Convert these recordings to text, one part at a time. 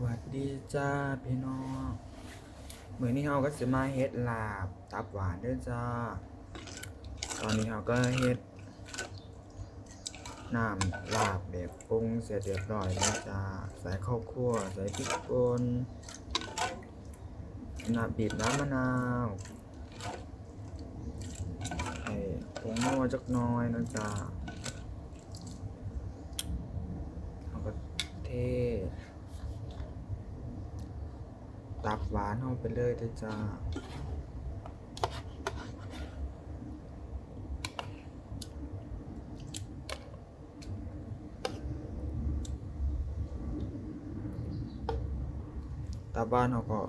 หวัดดีจ้าพี่น้องเหมือนี้เฮาก็สิมาเฮ็ดลาบตับหวานด้อจ้า ตอนนี้เฮาก็เฮ็ดน้ำลาบแบบปรุงเสร็จเรียบร้อยแล้วจ้าใส่ข้าวคั่วใส่พริกป่นน้ำบีบน้ำมะนาวใส่ผงนัวจักน้อยนะจ้าก็เท ตับหวานเอาไปเลยเด้อจ้าตาบ้านเขาก็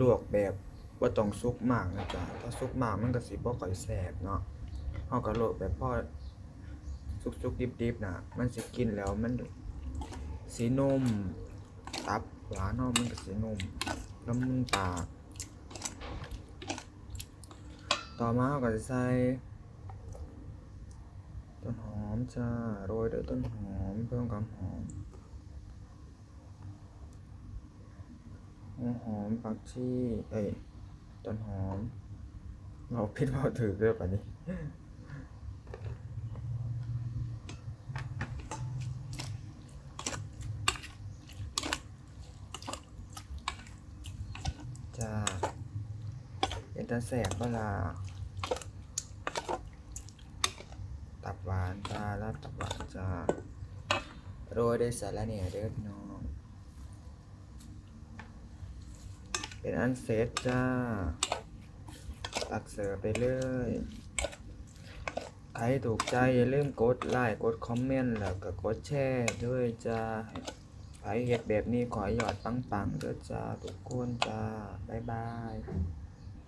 ลวกแบบว่าต้องสุกหมากนะจ๊ะถ้าสุกหมากมันก็สิบ่ค่อยแซ่บเนาะเขาก็ลวกแบบพ่อสุกๆดิบๆนะมันสิกินแล้วมันสีนุ่มตับหวานเนาะมันก็สีนุ่ม ละมุนปากต่อมาเราก็จะใส่ต้นหอมจ้าโรยด้วยต้นหอมเพิ่มความหอมหัวหอมผักชีเอ้ยต้นหอมเราพิดว่าถือเรื่องแบบนี้ จ้าเป็นตาแสบเวลาตับหวานจ้าแล้วตับหวานจ้าโรยด้วยสาระเนี่ยเด้อพี่น้อง เป็นอันเสร็จจ้า ตักเสิร์ฟไปเลยใครถูกใจอย่าลืมกดไลค์กดคอมเมนต์แล้วก็กดแชร์ด้วยจ้า ใครเห็ดแบบนี้ขอให้ยอดปังๆเด้อจ้าทุกคนจ้า บ๊ายบาย